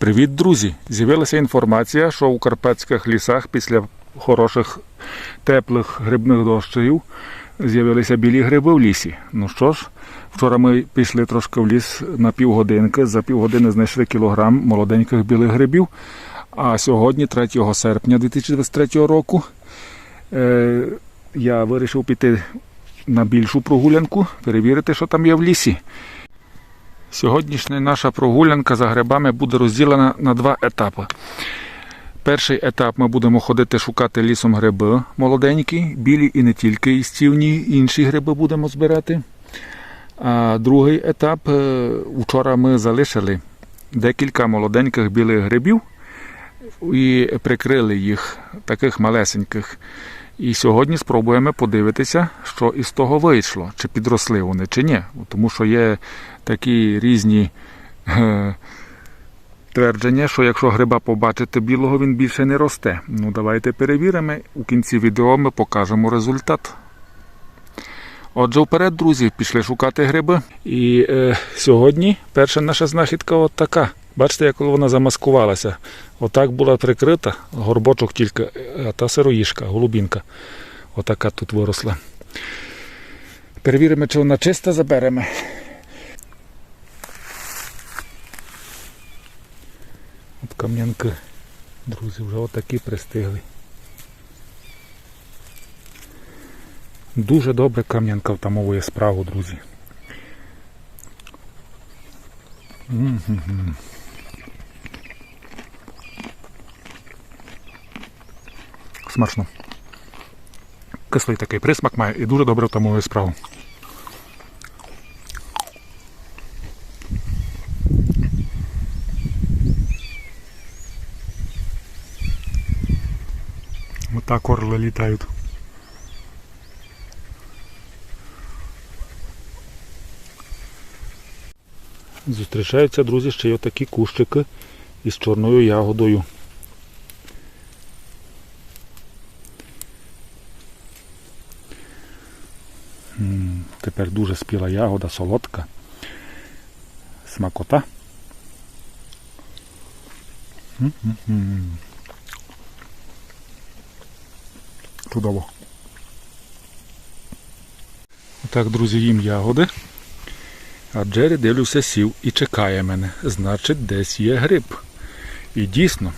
Привіт, друзі! З'явилася інформація, що у карпатських лісах після хороших теплих грибних дощів з'явилися білі гриби в лісі. Ну що ж, вчора ми пішли трошки в ліс на півгодинки. За півгодини знайшли кілограм молоденьких білих грибів. А сьогодні, 3 серпня 2023 року, е, я вирішив піти на більшу прогулянку, перевірити, що там є в лісі. Сьогоднішня наша прогулянка за грибами буде розділена на два етапи. Перший етап ми будемо ходити шукати лісом гриби молоденькі, білі і не тільки істівні, інші гриби будемо збирати. А другий етап е, вчора ми залишили декілька молоденьких білих грибів і прикрили їх, таких малесеньких. І сьогодні спробуємо подивитися, що із того вийшло, чи підросли вони, чи ні. Тому що є такі різні е, твердження, що якщо гриба побачити білого, він більше не росте. Ну, давайте перевіримо. У кінці відео ми покажемо результат. Отже, вперед, друзі, пішли шукати гриби. І е, сьогодні перша наша знахідка от така. Бачите, як вона замаскувалася. Отак була прикрита, горбочок тільки, а та сироїшка, голубінка. Отака тут виросла. Перевіримо, чи вона чиста, заберемо. От кам'янки, друзі, вже отакі пристигли. Дуже добре кам'янка втамовує справу, друзі. М-м-м. Смачно. Кислий такий присмак має і дуже добре втамовує справу. Отак орли літають. Зустрічаються, друзі, ще й отакі кущики із чорною ягодою. Тепер дуже спіла ягода, солодка. Смакота. Чудово. Так, друзі, їм ягоди. А Джері, дивлюся, сів і чекає мене. Значить, десь є гриб. І дійсно,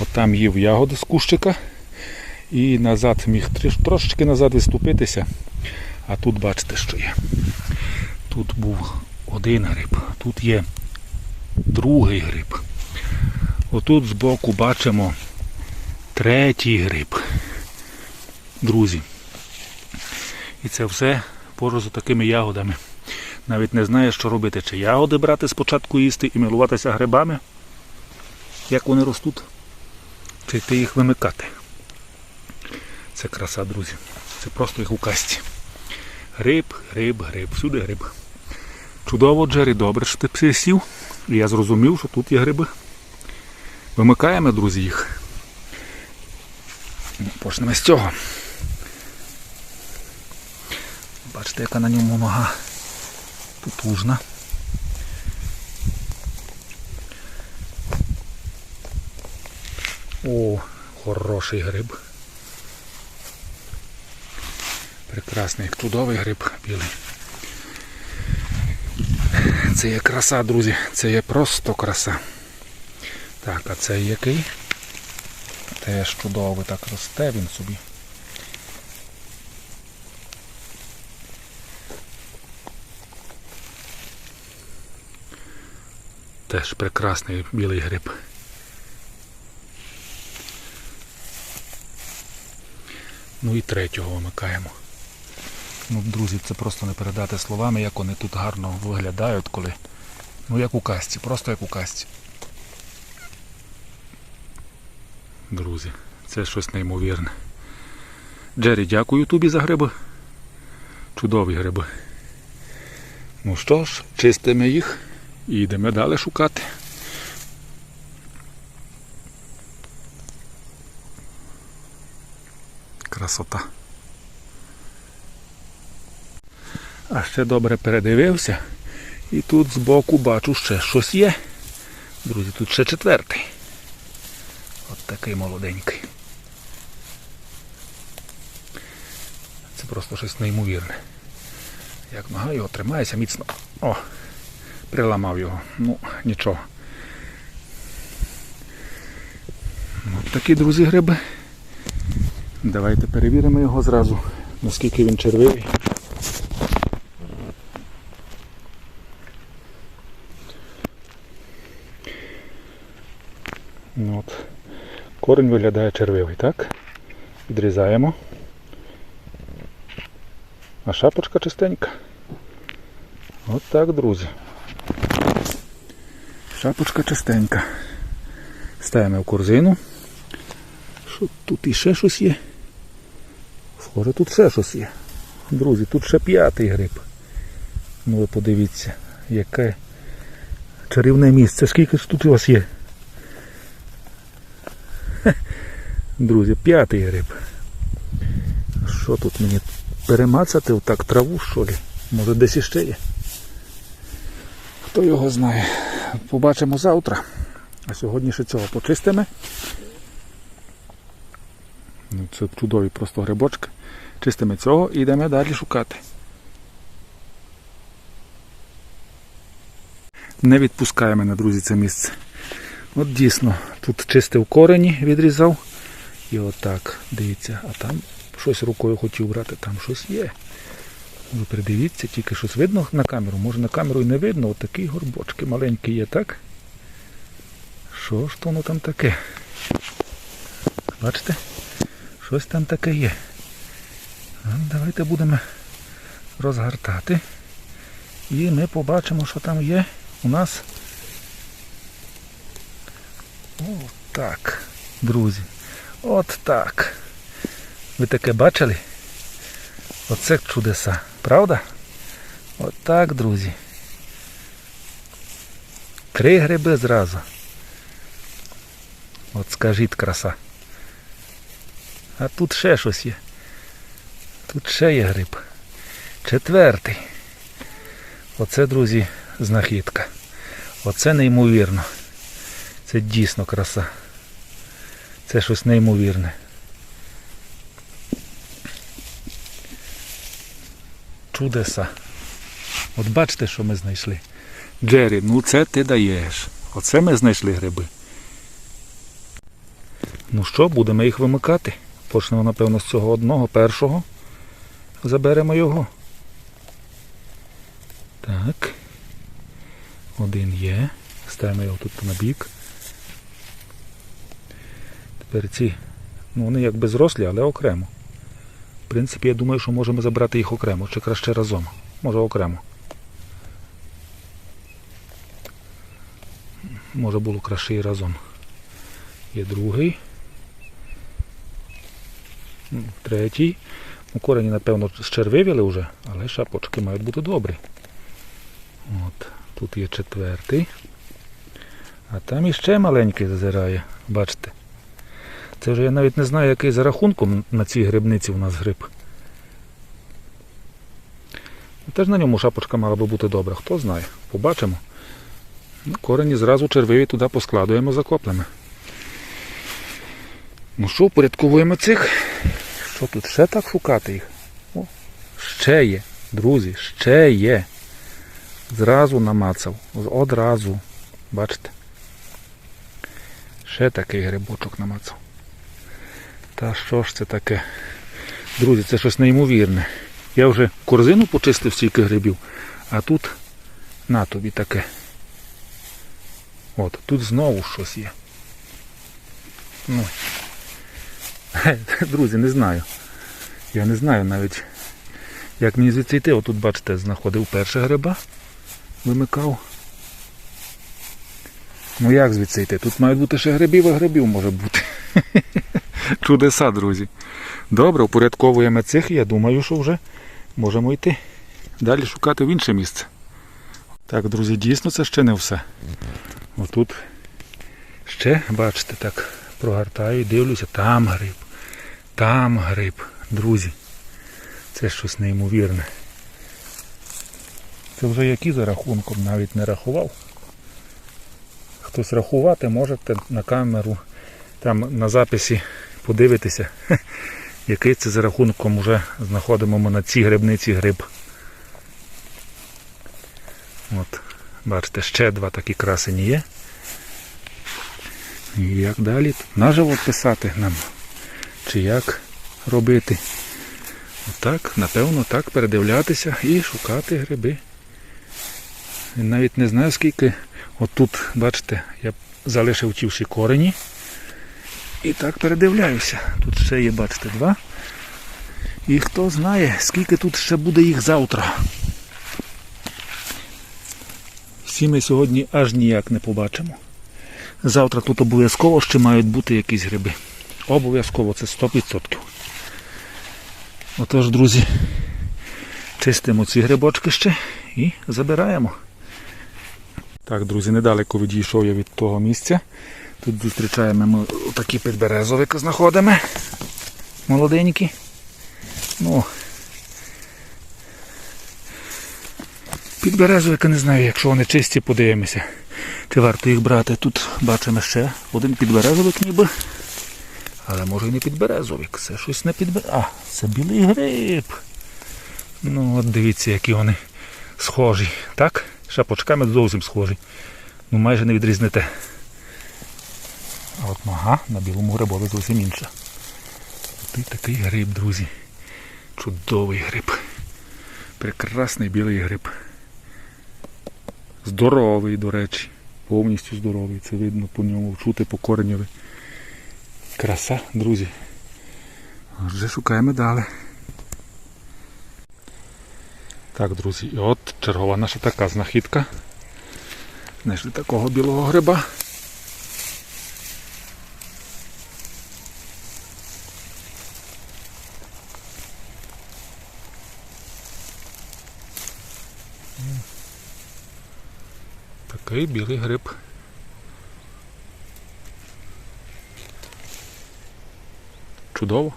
от там їв ягоди з кущика. І назад міг трошечки назад відступитися. А тут бачите, що є. Тут був один гриб, тут є другий гриб. Отут збоку бачимо третій гриб. Друзі. І це все поруч з такими ягодами. Навіть не знаю, що робити, чи ягоди брати спочатку їсти і милуватися грибами, як вони ростуть, чи йти їх вимикати. Це краса, друзі. Це просто як у касті. Гриб, гриб, гриб, всюди гриб. Чудово, Джері, добре, що ти присів. І я зрозумів, що тут є гриби. Вимикаємо, друзі, їх. Почнемо з цього. Бачите, яка на ньому нога потужна. О, хороший гриб. Прекрасний, чудовий гриб білий. Це є краса, друзі. Це є просто краса. Так, а цей який? Теж чудовий так росте він собі. Теж прекрасний білий гриб. Ну і третього вимикаємо. Ну, друзі, це просто не передати словами, як вони тут гарно виглядають, коли. Ну як у касті, просто як у касті. Друзі, це щось неймовірне. Джері, дякую тобі за гриби. Чудові гриби. Ну що ж, чистимо їх і йдемо далі шукати. Красота. А ще добре передивився. І тут збоку бачу ще щось є. Друзі, тут ще четвертий. От такий молоденький. Це просто щось неймовірне. Як нога його тримається міцно. О! Приламав його. Ну, нічого. От такі, друзі, гриби. Давайте перевіримо його зразу, наскільки він червивий. Ну, От. Корень виглядає червивий, так? Відрізаємо. А шапочка чистенька. От так, друзі. Шапочка чистенька. Ставимо в корзину. Що тут іще щось є? Схоже, тут ще щось є. Друзі, тут ще п'ятий гриб. Ну ви подивіться, яке чарівне місце. Скільки тут у вас є? Хе. Друзі, п'ятий гриб. Що тут мені перемацати отак траву, що ли? Може десь іще є? Хто його знає? Побачимо завтра. А сьогодні ще цього почистимо. Ну, Це чудові просто грибочки. Чистимо цього і йдемо далі шукати. Не відпускає мене, друзі, це місце. От дійсно, тут чистив корені, відрізав. І отак, дивіться, а там щось рукою хотів брати, там щось є. Ви придивіться, тільки щось видно на камеру. Може на камеру і не видно, отакі горбочки маленькі є, так? Що ж воно там таке? Бачите? Щось там таке є. Давайте будемо розгортати. І ми побачимо, що там є у нас. О, так, друзі. От так. Ви таке бачили? Оце чудеса, правда? От так, друзі. Три гриби зразу. От скажіть краса. А тут ще щось є. Тут ще є гриб. Четвертий. Оце, друзі, знахідка. Оце неймовірно. Це дійсно краса. Це щось неймовірне. Чудеса. От бачите, що ми знайшли. Джері, ну це ти даєш. Оце ми знайшли гриби. Ну що, будемо їх вимикати. Почнемо, напевно, з цього одного, першого. Заберемо його. Так. Один є. Ставимо його тут на бік. Тепер ці, ну вони якби зрослі, але окремо. В принципі, я думаю, що можемо забрати їх окремо, чи краще разом. Може окремо. Може було краще і разом. Є другий. Третій. Ну, корені, напевно, щервивіли вже, але шапочки мають бути добрі. От, тут є четвертий. А там іще маленький зазирає, бачите. Це вже я навіть не знаю, який за рахунком на цій грибниці у нас гриб. Теж на ньому шапочка мала би бути добра, хто знає. Побачимо. Ну, Корені зразу червиві туди поскладуємо закоплемо. Ну що, порядковуємо цих. Що тут ще так шукати їх? О, ще є, друзі, ще є. Зразу намацав. Одразу. Бачите? Ще такий грибочок намацав. Та що ж це таке? Друзі, це щось неймовірне. Я вже корзину почистив стільки грибів, а тут на тобі таке. От, тут знову щось є. Ну. Друзі, не знаю. Я не знаю навіть, як мені звідси йти. Отут, бачите, знаходив перше гриба, вимикав. Ну як звідси йти? Тут мають бути ще грибів, а грибів може бути. Чудеса, друзі. Добре, упорядковуємо цих, я думаю, що вже можемо йти. Далі шукати в інше місце. Так, друзі, дійсно це ще не все. Отут ще, бачите, так, прогортаю і дивлюся, там гриб, там гриб, друзі. Це щось неймовірне. Це вже які за рахунком навіть не рахував. хтось рахувати, можете на камеру, там на записі подивитися, який це за рахунком вже знаходимо ми на цій грибниці гриб. От, бачите, ще два такі красені є. І як далі? Наживо писати нам, чи як робити. Отак, напевно, так передивлятися і шукати гриби. Навіть не знаю скільки. Отут, бачите, я залишив ті всі корені. І так передивляюся. Тут ще є, бачите, два. І хто знає, скільки тут ще буде їх завтра. Всі ми сьогодні аж ніяк не побачимо. Завтра тут обов'язково ще мають бути якісь гриби. Обов'язково це 100%. Отож, друзі, чистимо ці грибочки ще і забираємо. Так, друзі, недалеко відійшов я від того місця. Тут зустрічаємо ми такі підберезовики знаходимо. Молоденькі. Ну, підберезовика не знаю, якщо вони чисті, подивимося. Чи варто їх брати? Тут бачимо ще один підберезовик ніби. Але може і не підберезовик. Це щось не підберезовик. А, це білий гриб. Ну от дивіться, які вони схожі. Так? Шапочками зовсім схожі. Ну майже не відрізните. А от ага, на білому грибові зовсім інша. І такий гриб, друзі. Чудовий гриб. Прекрасний білий гриб. Здоровий, до речі. Повністю здоровий. Це видно по ньому, чути по кореневі. Краса, друзі. Отже, шукаємо далі. Так, друзі, і от чергова наша така знахідка. Знайшли такого білого гриба. Такий білий гриб. Чудово.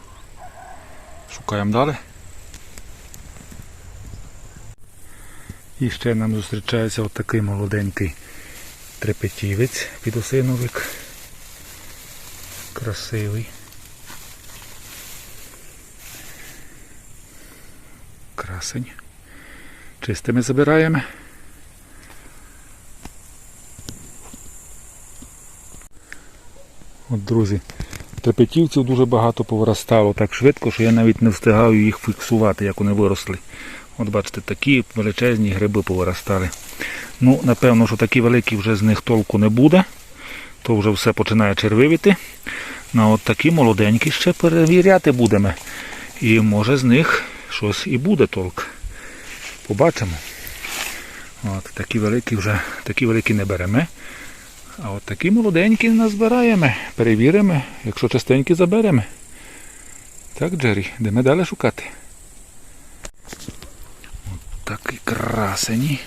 Шукаємо далі. І ще нам зустрічається отакий молоденький трепетівець підосиновик. Красивий. Красень. Чистими забираємо. От, друзі, трепетівців дуже багато повиростало так швидко, що я навіть не встигаю їх фіксувати, як вони виросли. От бачите, такі величезні гриби повиростали. Ну, напевно, що такі великі вже з них толку не буде. То вже все починає червивіти. Ну, от такі молоденькі ще перевіряти будемо. І може з них щось і буде толк. Побачимо. От Такі великі вже такі великі не беремо. А от такі молоденькі назбираємо, перевіримо, якщо частенькі заберемо. Так, Джері, йдемо далі шукати. От такі красені.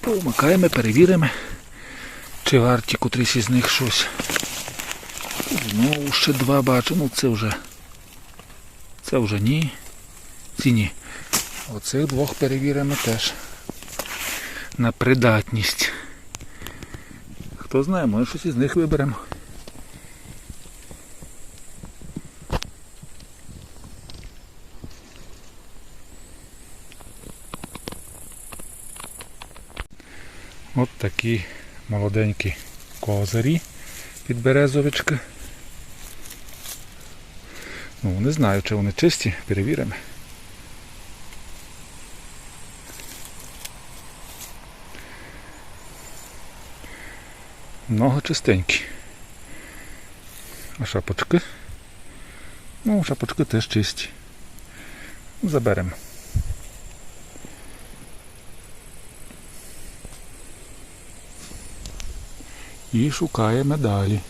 Повмикаємо, перевіримо, чи варті котрісь із них щось. Знову ще два бачу, ну це вже. Це вже ні. Ці ні. Оцих двох перевіримо теж. На придатність. Хто знає, може щось із них виберемо. От такі молоденькі козирі підберезовички. Ну, не знаю, чи вони чисті, перевіримо. Много чистенькі. А шапочки? Ну, шапочки теж чисті. Заберемо. І шукаємо далі.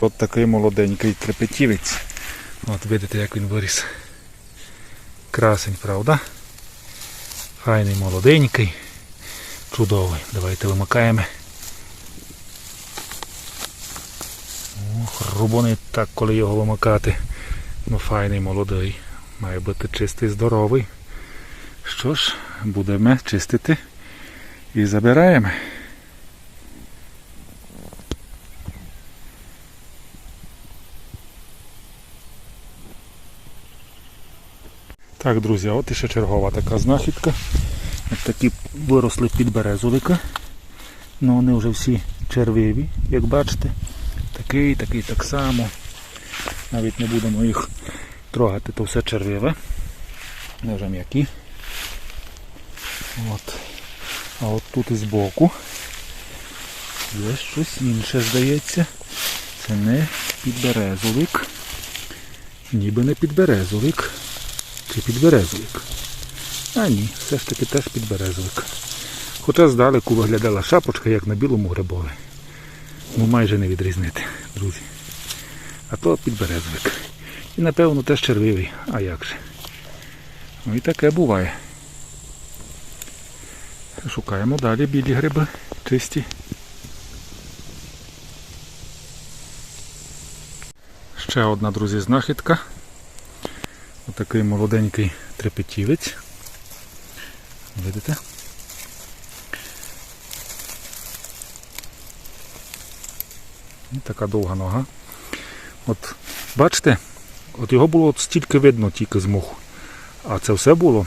От такий молоденький трепетівець. От видите, як він виріс. Красень, правда? Файний молоденький. Чудовий. Давайте вимикаємо. Рубонить так, коли його вимикати. Ну, файний, молодий. Має бути чистий, здоровий. Що ж, будемо чистити і забираємо. Так, друзі, от іще чергова така знахідка. От такі виросли підберезовика. Ну вони вже всі червиві, як бачите. Такий, такий так само. Навіть не будемо їх трогати, то все червиве. Вони вже м'які. От. А от тут і збоку є щось інше, здається. Це не підберезовик. Ніби не підберезовик. Чи підберезовик. А ні, все ж таки теж підберезовик. Хоча здалеку виглядала шапочка, як на білому грибові. Ну майже не відрізнити, друзі. А то підберезовик. І напевно теж червивий. А як же? Ну і таке буває. Шукаємо далі білі гриби чисті. Ще одна, друзі, знахідка. Отакий молоденький трепетівець. Видите? І така довга нога. От бачите, от його було от стільки видно тільки з муху. А це все було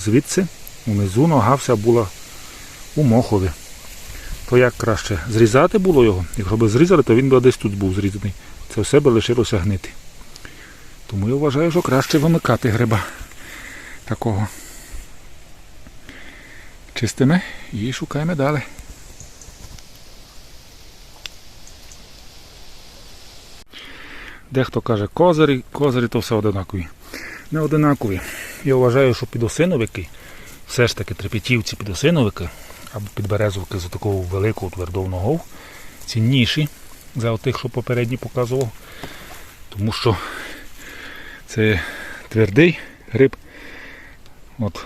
звідси, унизу нога вся була у мохові. То як краще зрізати було його? Якщо б зрізали, то він би десь тут був зрізаний. Це все би лишилося гнити. Тому я вважаю, що краще вимикати гриба такого. Чистимо і шукаємо далі. Дехто каже козирі, козирі то все одинакові. Не одинакові. Я вважаю, що підосиновики, все ж таки трепетівці підосиновики або підберезовики з такого великого твердого ногов цінніші за тих, що попередній показував. Тому що це твердий гриб. От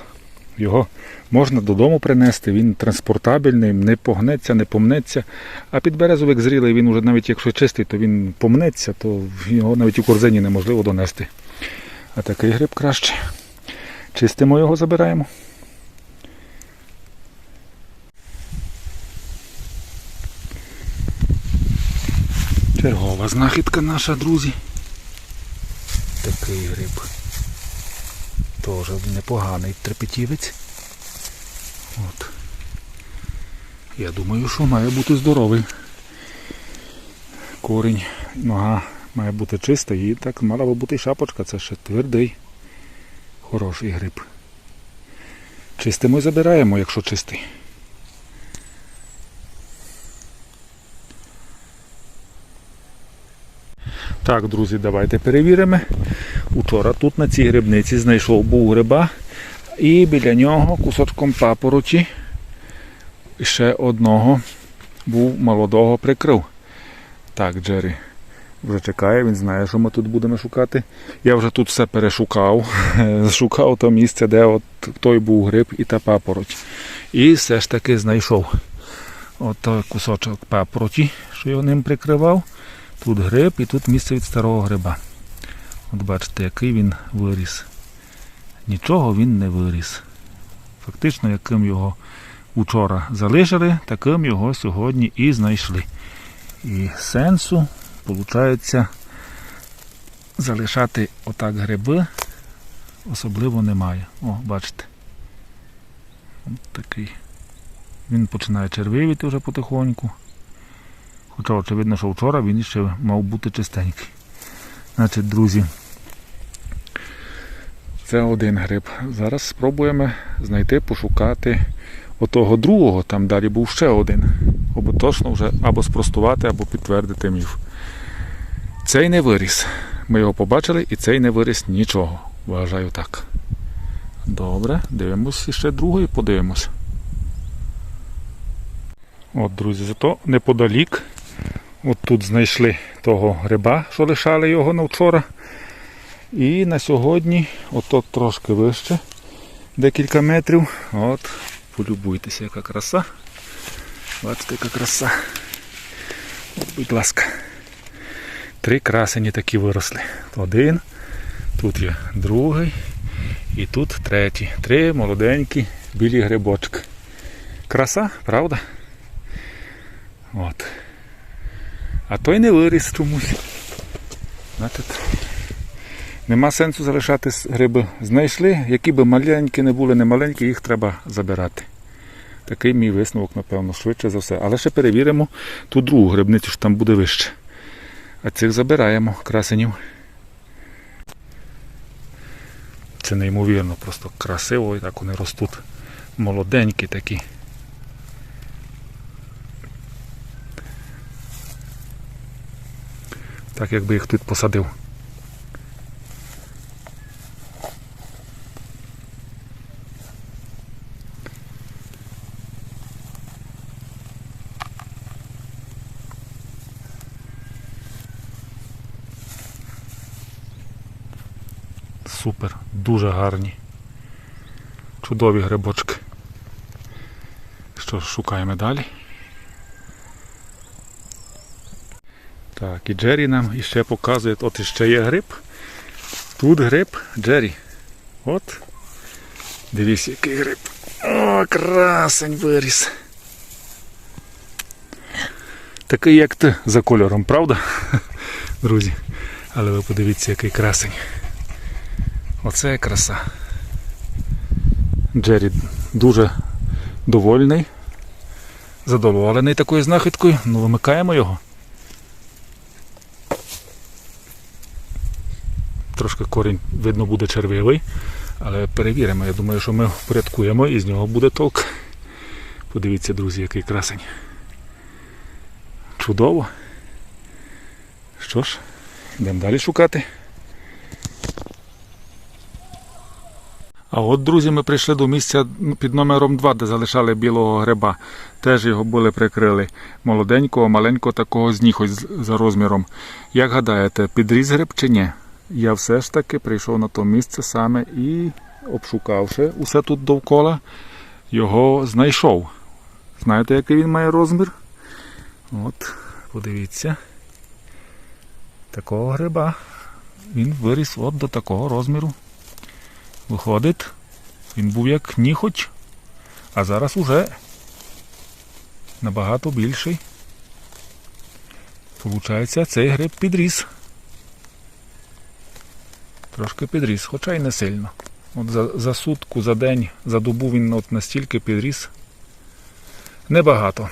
Його можна додому принести, він транспортабельний, не погнеться, не помнеться. А підберезовик зрілий, він уже навіть якщо чистий, то він помнеться, то його навіть у корзині неможливо донести. А такий гриб краще. Чистимо його, забираємо. Чергова знахідка наша, друзі. Такий гриб. Теж непоганий трепетівець. От. Я думаю, що має бути здоровий. Корінь, нога має бути чиста і так мала би бути шапочка, це ще твердий, хороший гриб. Чистимо і забираємо, якщо чистий. Так, друзі, давайте перевіримо. Учора тут на цій грибниці знайшов був гриба і біля нього кусочком папороті ще одного був молодого прикрив. Так, Джері вже чекає, він знає, що ми тут будемо шукати. Я вже тут все перешукав. Шукав то місце, де от той був гриб і та папороть. І все ж таки знайшов от той кусочок папороті, що його ним прикривав. Тут гриб і тут місце від старого гриба. От бачите, який він виріс. Нічого він не виріс. Фактично, яким його учора залишили, таким його сьогодні і знайшли. І сенсу, виходить, залишати отак гриби особливо немає. О, бачите. От такий. Він починає червивіти вже потихоньку. Хоча очевидно, що вчора він ще мав бути чистенький. Значить, друзі, це один гриб. Зараз спробуємо знайти, пошукати отого другого, там далі був ще один. Або точно вже або спростувати, або підтвердити міф. Цей не виріс. Ми його побачили і цей не виріс нічого. Вважаю так. Добре, дивимося ще другий, подивимось. От, друзі, зато неподалік. От тут знайшли того гриба, що лишали його на вчора. І на сьогодні, отут трошки вище, декілька метрів. От, полюбуйтеся, яка краса. Бачите, яка краса. От, будь ласка. Три красені такі виросли. Один, тут є другий і тут третій. Три молоденькі білі грибочки. Краса, правда? От. А той не виріс чомусь. Нема сенсу залишати гриби. Знайшли, які би маленькі не були, не маленькі, їх треба забирати. Такий мій висновок, напевно, швидше за все. Але ще перевіримо ту другу грибницю, що там буде вище. А цих забираємо, красенів. Це неймовірно, просто красиво і так вони ростуть. Молоденькі такі. Так якби їх тут посадив. Супер, дуже гарні. Чудові грибочки. Що ж, шукаємо далі. Так, і Джері нам іще показує, от іще є гриб. Тут гриб Джері. От. Дивіться, який гриб. О, красень виріс. Такий, як ти за кольором, правда? Друзі. Але ви подивіться, який красень. Оце краса. Джері дуже довольний, задоволений такою знахідкою. Ну, вимикаємо його. Трошки корінь, видно, буде червивий, але перевіримо. Я думаю, що ми впорядкуємо і з нього буде толк. Подивіться, друзі, який красень. Чудово. Що ж, йдемо далі шукати. А от, друзі, ми прийшли до місця під номером 2, де залишали білого гриба. Теж його були прикрили. Молоденького, маленького такого з за розміром. Як гадаєте, підріс гриб чи ні? Я все ж таки прийшов на то місце саме і, обшукавши усе тут довкола, його знайшов. Знаєте, який він має розмір? От, подивіться. Такого гриба. Він виріс от до такого розміру. Виходить, він був як ніхоть, а зараз уже набагато більший. Получається, цей гриб підріс. Трошки підріс, хоча й не сильно. От за, за сутку, за день, за добу він от настільки підріс. Небагато.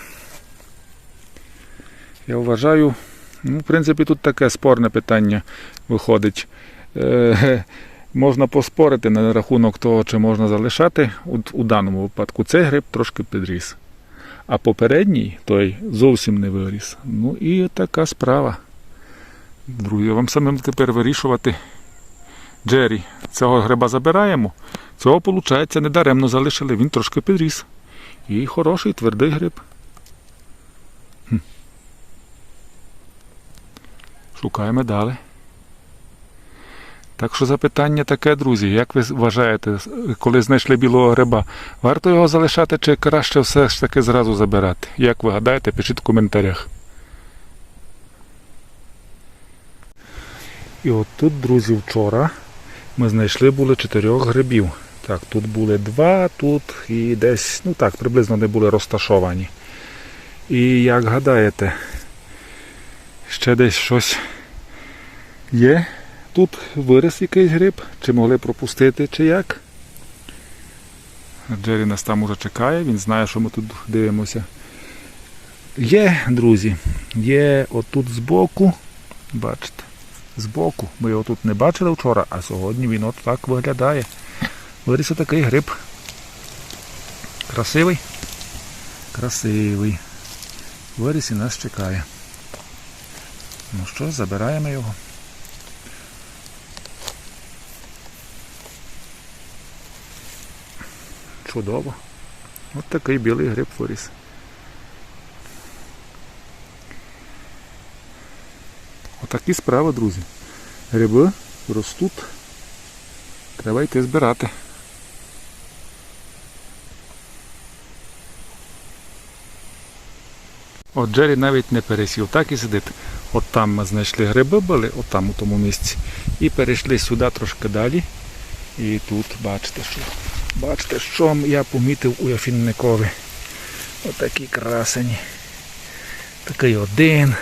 Я вважаю, ну, в принципі, тут таке спорне питання виходить. Е, можна поспорити на рахунок того, чи можна залишати у, у даному випадку цей гриб трошки підріс. А попередній той зовсім не виріс. Ну і така справа. Друзі, вам самим тепер вирішувати. Джері, цього гриба забираємо. Цього, виходить, недаремно залишили, він трошки підріс. І хороший твердий гриб. Хм. Шукаємо далі. Так що запитання таке, друзі, як ви вважаєте, коли знайшли білого гриба, варто його залишати чи краще все ж таки зразу забирати? Як ви гадаєте, пишіть в коментарях. І от тут, друзі, вчора ми знайшли були чотирьох грибів. Так, тут були два, тут і десь, ну так, приблизно не були розташовані. І як гадаєте, ще десь щось є? Тут виріс якийсь гриб, чи могли пропустити, чи як. Джері нас там уже чекає, він знає, що ми тут дивимося. Є, друзі, є отут збоку, бачите, збоку. Ми його тут не бачили вчора, а сьогодні він от так виглядає. Виріс отакий гриб. Красивий? Красивий. Виріс і нас чекає. Ну що, забираємо його. Чудово. От такий білий гриб виріс. Отакі справи, друзі. Гриби ростуть. Треба йти збирати. От Джері навіть не пересів, так і сидить. От там ми знайшли гриби були, от там у тому місці. І перейшли сюди трошки далі. І тут бачите, що бачите, що я помітив у Яфінникові. Отакі красені. Такий один.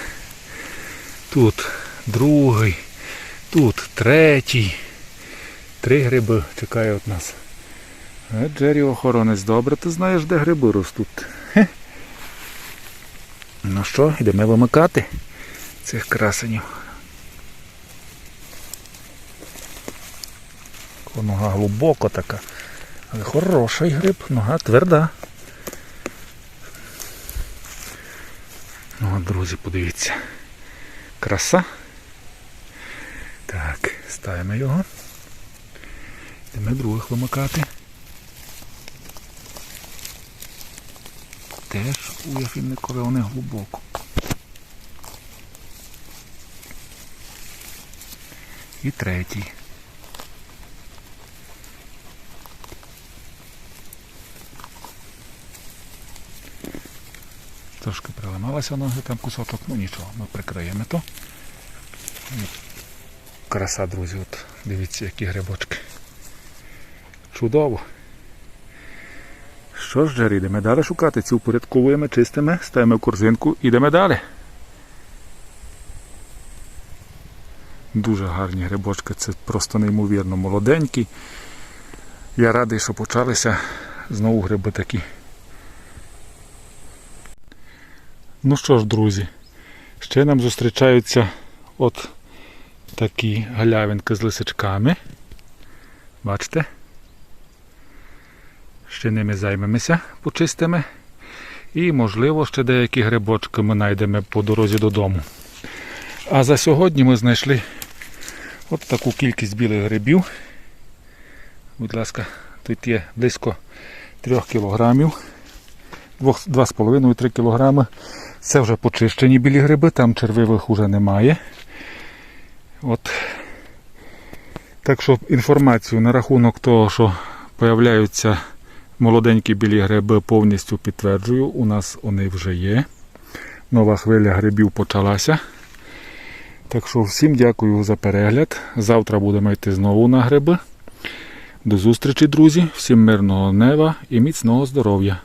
Тут другий. Тут третій. Три гриби чекають нас. Е, Джері охоронець, добре, ти знаєш, де гриби ростуть. Ну що, йдемо вимикати цих красенів. Нога глибоко така. Але хороший гриб, нога тверда. Ну, друзі, подивіться. Краса. Так, ставимо його. Йдемо других вимикати. Теж у Яфінникові вони глибоко. І третій. Трошки приламалася ноги, там кусочок, ну нічого, ми прикриємо то. Краса, друзі, от дивіться, які грибочки. Чудово. Що ж, Джері, йдемо далі шукати. Ці упорядковуємо, чистимо, ставимо в корзинку, йдемо далі. Дуже гарні грибочки, це просто неймовірно молоденькі. Я радий, що почалися знову гриби такі. Ну що ж, друзі, ще нам зустрічаються от такі галявинки з лисичками. Бачите? Ще ними займемося, почистимо. І, можливо, ще деякі грибочки ми знайдемо по дорозі додому. А за сьогодні ми знайшли от таку кількість білих грибів. Будь ласка, тут є близько 3 кілограмів. 2,5-3 кілограми. Це вже почищені білі гриби, там червивих уже немає. От. Так що інформацію на рахунок того, що появляються молоденькі білі гриби, повністю підтверджую. У нас вони вже є. Нова хвиля грибів почалася. Так що всім дякую за перегляд. Завтра будемо йти знову на гриби. До зустрічі, друзі, всім мирного неба і міцного здоров'я!